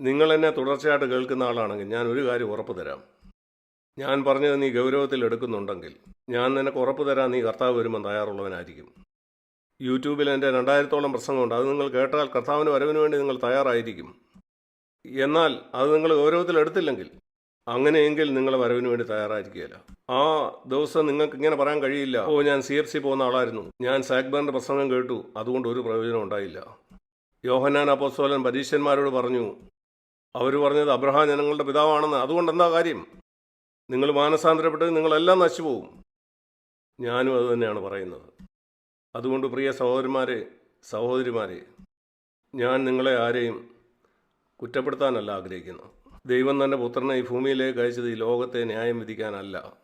നിങ്ങൾ എന്നെ തുടർച്ചയായിട്ട് കേൾക്കുന്ന ആളാണെങ്കിൽ ഞാൻ ഒരു കാര്യം ഉറപ്പ് തരാം. ഞാൻ പറഞ്ഞത് നീ ഗൗരവത്തിൽ എടുക്കുന്നുണ്ടെങ്കിൽ ഞാൻ നിനക്ക് ഉറപ്പ് തരാൻ നീ കർത്താവ് വരുമ്പോൾ തയ്യാറുള്ളവനായിരിക്കും. യൂട്യൂബിൽ എന്റെ രണ്ടായിരത്തോളം പ്രസംഗമുണ്ട്. അത് നിങ്ങൾ കേട്ടാൽ കർത്താവിന് വരവിന് വേണ്ടി നിങ്ങൾ തയ്യാറായിരിക്കും. എന്നാൽ അത് നിങ്ങൾ ഗൗരവത്തിൽ എടുത്തില്ലെങ്കിൽ അങ്ങനെയെങ്കിൽ നിങ്ങൾ വരവിന് വേണ്ടി തയ്യാറായിരിക്കുകയില്ല. ആ ദിവസം നിങ്ങൾക്ക് ഇങ്ങനെ പറയാൻ കഴിയില്ല. ഓ ഞാൻ സി എഫ് സി പോകുന്ന ആളായിരുന്നു. ഞാൻ സാക്ബറിന്റെ പ്രസംഗം കേട്ടു. അതുകൊണ്ട് ഒരു പ്രയോജനം ഉണ്ടായില്ല. യോഹന്നാൻ അപ്പോസ്തോലൻ പരീക്ഷന്മാരോട് പറഞ്ഞു അവർ പറഞ്ഞത് അബ്രഹാം ജനങ്ങളുടെ പിതാവാണെന്ന്. അതുകൊണ്ട് എന്താ കാര്യം? നിങ്ങൾ മാനസാന്തരപ്പെട്ട് നിങ്ങളെല്ലാം നശിച്ചുപോകും. ഞാനും അത് തന്നെയാണ് പറയുന്നത്. അതുകൊണ്ട് പ്രിയ സഹോദരന്മാരെ സഹോദരിമാരെ ഞാൻ നിങ്ങളെ ആരെയും കുറ്റപ്പെടുത്താനല്ല ആഗ്രഹിക്കുന്നു. ദൈവം തന്റെ പുത്രനെ ഈ ഭൂമിയിലേക്ക് അയച്ചത് ഈ ലോകത്തെ ന്യായം വിധിക്കാനല്ല.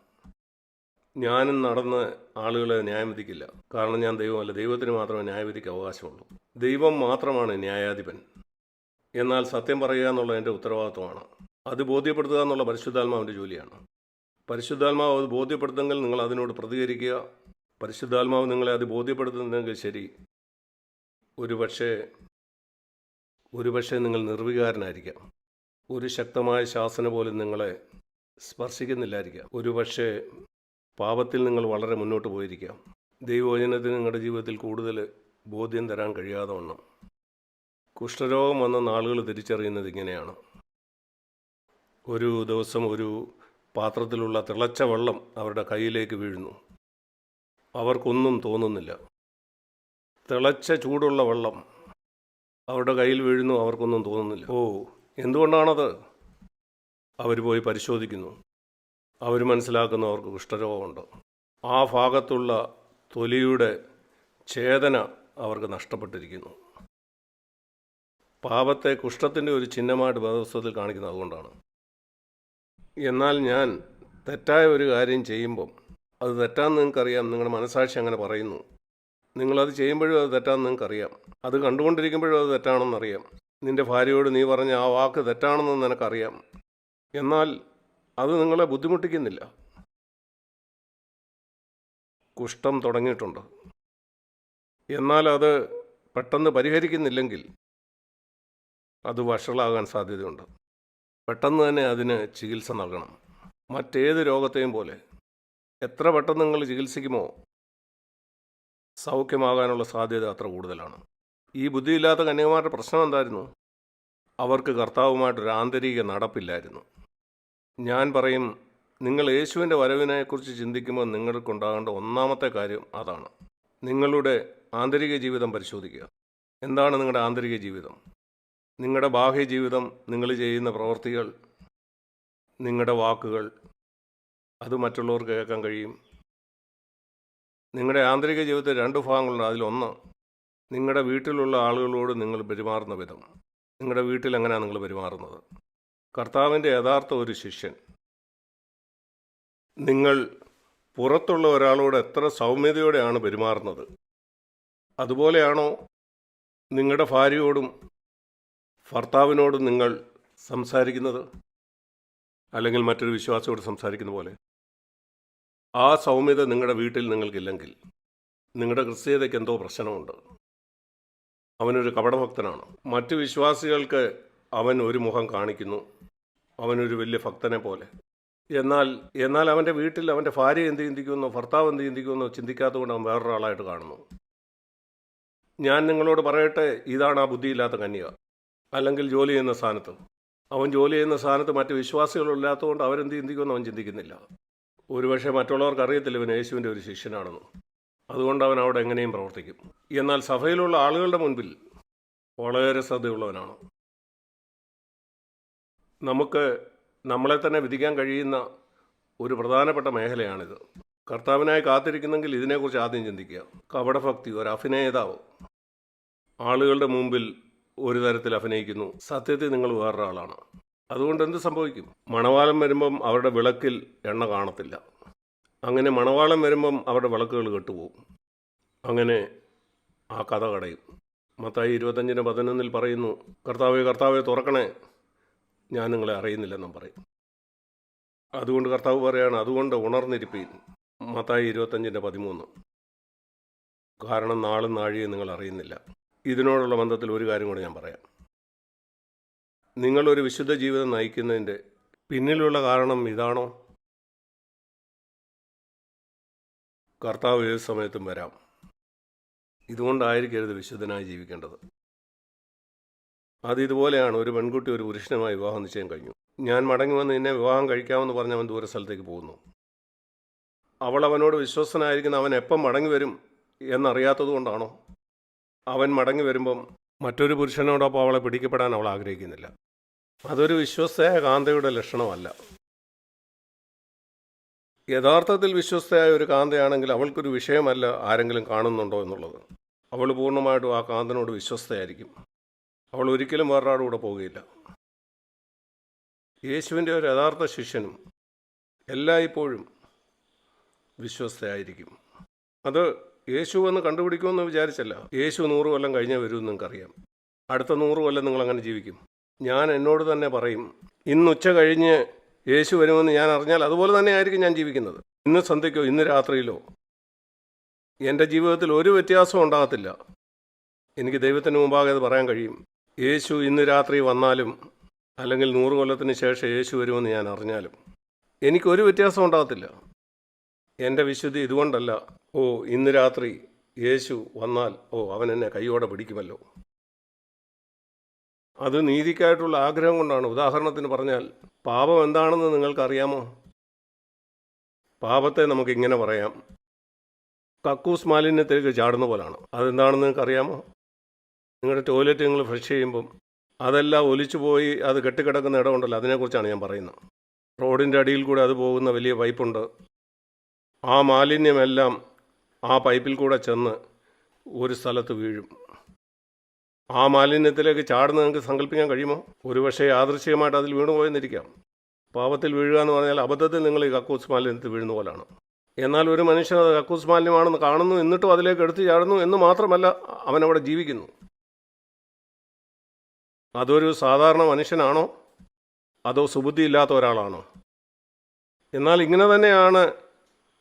ഞാനും നടന്ന് ആളുകളെ ന്യായം വിധിക്കില്ല. കാരണം ഞാൻ ദൈവമല്ല. ദൈവത്തിന് മാത്രമേ ന്യായവിധിക്ക് അവകാശമുള്ളൂ. ദൈവം മാത്രമാണ് ന്യായാധിപൻ. എന്നാൽ സത്യം പറയുക എന്നുള്ള എന്റെ ഉത്തരവാദിത്വമാണ്. അത് ബോധ്യപ്പെടുത്തുക എന്നുള്ള പരിശുദ്ധാത്മാവിന്റെ ജോലിയാണ്. പരിശുദ്ധാത്മാവ് അത് ബോധ്യപ്പെടുത്തുമെങ്കിൽ നിങ്ങൾ അതിനോട് പ്രതികരിക്കുക. പരിശുദ്ധാത്മാവ് നിങ്ങളെ അത് ബോധ്യപ്പെടുത്തുന്നെങ്കിൽ ശരി. ഒരു പക്ഷേ ഒരു പക്ഷേ നിങ്ങൾ നിർവികാരനായിരിക്കാം. ഒരു ശക്തമായ ശാസന പോലും നിങ്ങളെ സ്പർശിക്കുന്നില്ലായിരിക്കാം. ഒരു പക്ഷേ പാപത്തിൽ നിങ്ങൾ വളരെ മുന്നോട്ട് പോയിരിക്കാം. ദൈവവചനത്തിന് നിങ്ങളുടെ ജീവിതത്തിൽ കൂടുതൽ ബോധ്യം തരാൻ കഴിയാതെ വണ്ണം. കുഷ്ഠരോഗം വന്ന നാളുകൾ തിരിച്ചറിയുന്നത് ഇങ്ങനെയാണ്. ഒരു ദിവസം ഒരു പാത്രത്തിലുള്ള തിളച്ച വെള്ളം അവരുടെ കയ്യിലേക്ക് വീഴുന്നു. അവർക്കൊന്നും തോന്നുന്നില്ല. തിളച്ച ചൂടുള്ള വെള്ളം അവരുടെ കയ്യിൽ വീഴുന്നു അവർക്കൊന്നും തോന്നുന്നില്ല. ഓ എന്തുകൊണ്ടാണത്? അവർ പോയി പരിശോധിക്കുന്നു. അവർ മനസ്സിലാക്കുന്നു അവർക്ക് കുഷ്ഠരോഗമുണ്ട്. ആ ഭാഗത്തുള്ള തൊലിയുടെ ഛേദന അവർക്ക് നഷ്ടപ്പെട്ടിരിക്കുന്നു. പാപത്തെ കുഷ്ഠത്തിന്റെ ഒരു ചിഹ്നമായിട്ട് വേദപുസ്തകത്തിൽ കാണിക്കുന്നത് അതുകൊണ്ടാണ്. എന്നാൽ ഞാൻ തെറ്റായ ഒരു കാര്യം ചെയ്യുമ്പം അത് തെറ്റാന്ന് നിങ്ങൾക്കറിയാം. നിങ്ങളുടെ മനസാക്ഷി അങ്ങനെ പറയുന്നു. നിങ്ങളത് ചെയ്യുമ്പോഴും അത് തെറ്റാന്ന് നിങ്ങൾക്കറിയാം. അത് കണ്ടുകൊണ്ടിരിക്കുമ്പോഴും അത് തെറ്റാണെന്നറിയാം. നിന്റെ ഭാര്യയോട് നീ പറഞ്ഞ ആ വാക്ക് തെറ്റാണെന്ന് നിനക്കറിയാം. എന്നാൽ അത് നിങ്ങളെ ബുദ്ധിമുട്ടിക്കുന്നില്ല. കുഷ്ഠം തുടങ്ങിയിട്ടുണ്ട്. എന്നാൽ അത് പെട്ടെന്ന് പരിഹരിക്കുന്നില്ലെങ്കിൽ അത് വഷളാകാൻ സാധ്യതയുണ്ട്. പെട്ടെന്ന് തന്നെ അതിന് ചികിത്സ നൽകണം. മറ്റേത് രോഗത്തെയും പോലെ എത്ര പെട്ടെന്ന് നിങ്ങൾ ചികിത്സിക്കുമോ സൗഖ്യമാകാനുള്ള സാധ്യത അത്ര കൂടുതലാണ്. ഈ ബുദ്ധിയില്ലാത്ത കന്യകമാരുടെ പ്രശ്നം എന്തായിരുന്നു? അവർക്ക് കർത്താവുമായിട്ടൊരു ആന്തരിക നടപ്പില്ലായിരുന്നു. ഞാൻ പറയും നിങ്ങൾ യേശുവിന്റെ വരവിനെക്കുറിച്ച് ചിന്തിക്കുമ്പോൾ നിങ്ങൾക്കുണ്ടാകേണ്ട ഒന്നാമത്തെ കാര്യം അതാണ്. നിങ്ങളുടെ ആന്തരിക ജീവിതം പരിശോധിക്കുക. എന്താണ് നിങ്ങളുടെ ആന്തരിക ജീവിതം? നിങ്ങളുടെ ബാഹ്യ ജീവിതം നിങ്ങൾ ചെയ്യുന്ന പ്രവൃത്തികൾ നിങ്ങളുടെ വാക്കുകൾ അത് മറ്റുള്ളവർക്ക് കേൾക്കാൻ കഴിയും. നിങ്ങളുടെ ആന്തരിക ജീവിതത്തിൽ രണ്ട് ഭാഗങ്ങളുണ്ട്. അതിലൊന്ന് നിങ്ങളുടെ വീട്ടിലുള്ള ആളുകളോട് നിങ്ങൾ പെരുമാറുന്ന വിധം. നിങ്ങളുടെ വീട്ടിൽ എങ്ങനെയാണ് നിങ്ങൾ പെരുമാറുന്നത്? കർത്താവിന്റെ യഥാർത്ഥ ഒരു ശിഷ്യൻ. നിങ്ങൾ പുറത്തുള്ള ഒരാളോട് എത്ര സൗമ്യതയോടെയാണ് പെരുമാറുന്നത്? അതുപോലെയാണോ നിങ്ങളുടെ ഭാര്യയോടും ഭർത്താവിനോടും നിങ്ങൾ സംസാരിക്കുന്നത് അല്ലെങ്കിൽ മറ്റൊരു വിശ്വാസിയോട് സംസാരിക്കുന്ന പോലെ ആ സൗമ്യത നിങ്ങളുടെ വീട്ടിൽ നിങ്ങൾക്കില്ലെങ്കിൽ നിങ്ങളുടെ ക്രിസ്തീയതയ്ക്ക് എന്തോ പ്രശ്നമുണ്ട്. അവനൊരു കപടഭക്തനാണ്. മറ്റു വിശ്വാസികൾക്ക് അവൻ ഒരു മുഖം കാണിക്കുന്നു. അവനൊരു വലിയ ഭക്തനെ പോലെ. എന്നാൽ എന്നാൽ അവന്റെ വീട്ടിൽ അവന്റെ ഭാര്യ എന്ത് ചിന്തിക്കുമെന്നോ ഭർത്താവ് എന്ത് ചിന്തിക്കുമെന്നോ ചിന്തിക്കാത്തതുകൊണ്ട് അവൻ വേറൊരാളായിട്ട് കാണുന്നു. ഞാൻ നിങ്ങളോട് പറയട്ടെ ഇതാണ് ആ ബുദ്ധിയില്ലാത്ത കന്യക അല്ലെങ്കിൽ ജോലി ചെയ്യുന്ന സ്ഥാനത്ത്. അവൻ ജോലി ചെയ്യുന്ന സ്ഥാനത്ത് മറ്റ് വിശ്വാസികളില്ലാത്തതുകൊണ്ട് അവരെന്ത് ചിന്തിക്കുമെന്ന് അവൻ ചിന്തിക്കുന്നില്ല. ഒരുപക്ഷെ മറ്റുള്ളവർക്ക് അറിയത്തില്ല ഇവൻ യേശുവിന്റെ ഒരു ശിഷ്യനാണെന്ന്. അതുകൊണ്ട് അവൻ അവിടെ എങ്ങനെയും പ്രവർത്തിക്കും. എന്നാൽ സഭയിലുള്ള ആളുകളുടെ മുൻപിൽ വളരെ ശ്രദ്ധയുള്ളവനാണ്. നമുക്ക് നമ്മളെ തന്നെ വിധിക്കാൻ കഴിയുന്ന ഒരു പ്രധാനപ്പെട്ട മേഖലയാണിത്. കർത്താവിനായി കാത്തിരിക്കുന്നെങ്കിൽ ഇതിനെക്കുറിച്ച് ആദ്യം ചിന്തിക്കുക. കപടഭക്തി ഒരു അഭിനേതാവ്. ആളുകളുടെ മുമ്പിൽ ഒരു തരത്തിൽ അഭിനയിക്കുന്നു. സത്യത്തിൽ നിങ്ങൾ വേറൊരാളാണ് അതുകൊണ്ട് എന്ത് സംഭവിക്കും? മണവാളം വരുമ്പം അവരുടെ വിളക്കിൽ എണ്ണ കാണത്തില്ല. അങ്ങനെ മണവാളം വരുമ്പം അവരുടെ വിളക്കുകൾ കെട്ടുപോകും. അങ്ങനെ ആ കഥ കടയും. മത്തായി ഇരുപത്തഞ്ചിന് പതിനൊന്നിൽ പറയുന്നു കർത്താവെ കർത്താവെ തുറക്കണേ. ഞാൻ നിങ്ങളെ അറിയുന്നില്ലെന്നും പറയും. അതുകൊണ്ട് കർത്താവ് പറയാണ് അതുകൊണ്ട് ഉണർന്നിരിപ്പീൻ. മത്തായി ഇരുപത്തഞ്ചിന്റെ പതിമൂന്ന്. കാരണം നാളും നാഴിയും നിങ്ങൾ അറിയുന്നില്ല. ഇതിനോടുള്ള ബന്ധത്തിൽ ഒരു കാര്യം കൂടെ ഞാൻ പറയാം. നിങ്ങളൊരു വിശുദ്ധ ജീവിതം നയിക്കുന്നതിന്റെ പിന്നിലുള്ള കാരണം ഇതാണോ? കർത്താവ് ഏത് സമയത്തും വരാം. ഇതുകൊണ്ടായിരിക്കരുത് വിശുദ്ധനായി ജീവിക്കേണ്ടത്. അത് ഇതുപോലെയാണ് ഒരു പെൺകുട്ടി ഒരു പുരുഷനുമായി വിവാഹം നിശ്ചയം കഴിഞ്ഞു. ഞാൻ മടങ്ങി വന്ന് നിന്നെ വിവാഹം കഴിക്കാമെന്ന് പറഞ്ഞ് അവൻ ദൂര സ്ഥലത്തേക്ക് പോകുന്നു. അവൾ അവനോട് വിശ്വസനായിരിക്കുന്ന അവൻ എപ്പം മടങ്ങി വരും എന്നറിയാത്തത് കൊണ്ടാണോ അവൻ മടങ്ങി വരുമ്പം മറ്റൊരു പുരുഷനോടൊപ്പം അവളെ പിടിക്കപ്പെടാൻ അവൾ ആഗ്രഹിക്കുന്നില്ല. അതൊരു വിശ്വസ്തയായ കാന്തയുടെ ലക്ഷണമല്ല. യഥാർത്ഥത്തിൽ വിശ്വസ്തയായ ഒരു കാന്തയാണെങ്കിൽ അവൾക്കൊരു വിഷയമല്ല ആരെങ്കിലും കാണുന്നുണ്ടോ എന്നുള്ളത്. അവൾ പൂർണമായിട്ടും ആ കാന്തനോട് വിശ്വസ്തയായിരിക്കും. അവൾ ഒരിക്കലും വേറൊരാളുടെ കൂടെ പോവുകയില്ല. യേശുവിന്റെ ഒരു യഥാർത്ഥ ശിഷ്യനും എല്ലായ്പ്പോഴും വിശ്വസ്തയായിരിക്കും. അത് യേശു എന്ന് കണ്ടുപിടിക്കുമെന്ന് വിചാരിച്ചല്ല. യേശു നൂറ് കൊല്ലം കഴിഞ്ഞേ വരൂ നിങ്ങൾക്കറിയാം. അടുത്ത നൂറ് കൊല്ലം നിങ്ങൾ അങ്ങനെ ജീവിക്കും? ഞാൻ എന്നോട് തന്നെ പറയും ഇന്ന് ഉച്ച കഴിഞ്ഞ് യേശു വരുമെന്ന് ഞാൻ അറിഞ്ഞാൽ അതുപോലെ തന്നെ ആയിരിക്കും ഞാൻ ജീവിക്കുന്നത്. ഇന്ന് സന്ധ്യയ്ക്കോ ഇന്ന് രാത്രിയിലോ. എന്റെ ജീവിതത്തിൽ ഒരു വ്യത്യാസവും ഉണ്ടാകത്തില്ല. എനിക്ക് ദൈവത്തിന് മുമ്പാകെ അത് പറയാൻ കഴിയും. യേശു ഇന്ന് രാത്രി വന്നാലും അല്ലെങ്കിൽ നൂറ് കൊല്ലത്തിന് ശേഷം യേശു വരുമെന്ന് ഞാൻ അറിഞ്ഞാലും എനിക്കൊരു വ്യത്യാസം ഉണ്ടാകത്തില്ല. എന്റെ വിശുദ്ധി ഇതുകൊണ്ടല്ല. ഓ ഇന്ന് രാത്രി യേശു വന്നാൽ ഓ അവൻ എന്നെ കൈയോടെ പിടിക്കുമല്ലോ. അത് നീതിക്കായിട്ടുള്ള ആഗ്രഹം കൊണ്ടാണ്. ഉദാഹരണത്തിന് പറഞ്ഞാൽ പാപം എന്താണെന്ന് നിങ്ങൾക്കറിയാമോ? പാപത്തെ നമുക്ക് ഇങ്ങനെ പറയാം. കക്കൂസ് മാലിന്യത്തിലേക്ക് ചാടുന്ന പോലാണ്. അതെന്താണെന്ന് നിങ്ങൾക്കറിയാമോ? നിങ്ങളുടെ ടോയ്ലറ്റ് നിങ്ങൾ ഫ്രഷ് ചെയ്യുമ്പം അതെല്ലാം ഒലിച്ചു പോയി അത് കെട്ടിക്കിടക്കുന്ന ഇടമുണ്ടല്ലോ അതിനെക്കുറിച്ചാണ് ഞാൻ പറയുന്നത്. റോഡിന്റെ അടിയിൽ കൂടെ അത് പോകുന്ന വലിയ പൈപ്പുണ്ട് ആ മാലിന്യമെല്ലാം ആ പൈപ്പിൽ കൂടെ ചെന്ന് ഒരു സ്ഥലത്ത് വീഴും. ആ മാലിന്യത്തിലേക്ക് ചാടുന്ന നിങ്ങൾക്ക് സങ്കല്പിക്കാൻ കഴിയുമോ? ഒരുപക്ഷെ യാദൃശികമായിട്ട് അതിൽ വീണു പോയെന്നിരിക്കാം പാപത്തിൽ വീഴുക എന്ന് പറഞ്ഞാൽ അബദ്ധത്തിൽ നിങ്ങൾ ഈ കക്കൂസ് മാലിന്യത്തിൽ വീഴുന്ന പോലാണ്. എന്നാൽ ഒരു മനുഷ്യൻ അത് കക്കൂസ് മാലിന്യമാണെന്ന് കാണുന്നു എന്നിട്ടും അതിലേക്ക് എടുത്തു ചാടുന്നു എന്ന് മാത്രമല്ല അവനവിടെ ജീവിക്കുന്നു. അതൊരു സാധാരണ മനുഷ്യനാണോ? അതോ സുബുദ്ധി ഇല്ലാത്ത ഒരാളാണോ? എന്നാൽ ഇങ്ങനെ തന്നെയാണ്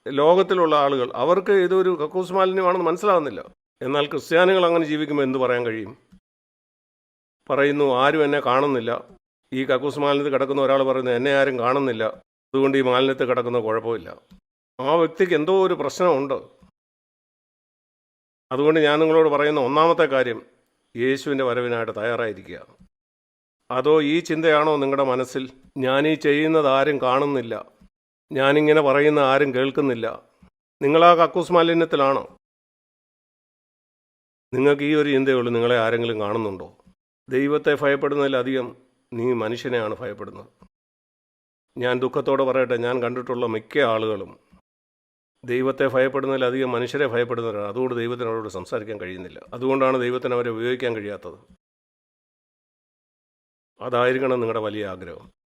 ലോകത്തിലുള്ള ആളുകൾ അവർക്ക് ഇതൊരു കക്കൂസ് മാലിന്യമാണെന്ന് മനസ്സിലാകുന്നില്ല എന്നാൽ ക്രിസ്ത്യാനികൾ അങ്ങനെ ജീവിക്കുമ്പോൾ എന്ത് പറയാൻ കഴിയും? പറയുന്നു ആരും എന്നെ കാണുന്നില്ല. ഈ കക്കൂസ് മാലിന്യത്തിൽ കിടക്കുന്ന ഒരാൾ പറയുന്നു എന്നെ ആരും കാണുന്നില്ല. അതുകൊണ്ട് ഈ മാലിന്യത്തിൽ കിടക്കുന്ന കുഴപ്പമില്ല. ആ വ്യക്തിക്ക് എന്തോ ഒരു പ്രശ്നമുണ്ട്. അതുകൊണ്ട് ഞാൻ നിങ്ങളോട് പറയുന്ന ഒന്നാമത്തെ കാര്യം യേശുവിന്റെ വരവിനായിട്ട് തയ്യാറായിരിക്കുക. അതോ ഈ ചിന്തയാണോ നിങ്ങളുടെ മനസ്സിൽ ഞാൻ ഈ ചെയ്യുന്നത് ആരും കാണുന്നില്ല. ഞാനിങ്ങനെ പറയുന്ന ആരും കേൾക്കുന്നില്ല. നിങ്ങളാ കക്കൂസ് മാലിന്യത്തിലാണോ? നിങ്ങൾക്ക് ഈ ഒരു ചിന്തയുള്ളൂ നിങ്ങളെ ആരെങ്കിലും കാണുന്നുണ്ടോ? ദൈവത്തെ ഭയപ്പെടുന്നതിലധികം നീ മനുഷ്യനെയാണ് ഭയപ്പെടുന്നത്. ഞാൻ ദുഃഖത്തോടെ പറയട്ടെ ഞാൻ കണ്ടിട്ടുള്ള മിക്ക ആളുകളും ദൈവത്തെ ഭയപ്പെടുന്നതിലധികം മനുഷ്യരെ ഭയപ്പെടുന്നവരാണ്. അതുകൊണ്ട് ദൈവത്തിന് അവരോട് സംസാരിക്കാൻ കഴിയുന്നില്ല. അതുകൊണ്ടാണ് ദൈവത്തിന് അവരെ ഉപയോഗിക്കാൻ കഴിയാത്തത്. അതായിരിക്കണം നിങ്ങളുടെ വലിയ ആഗ്രഹം.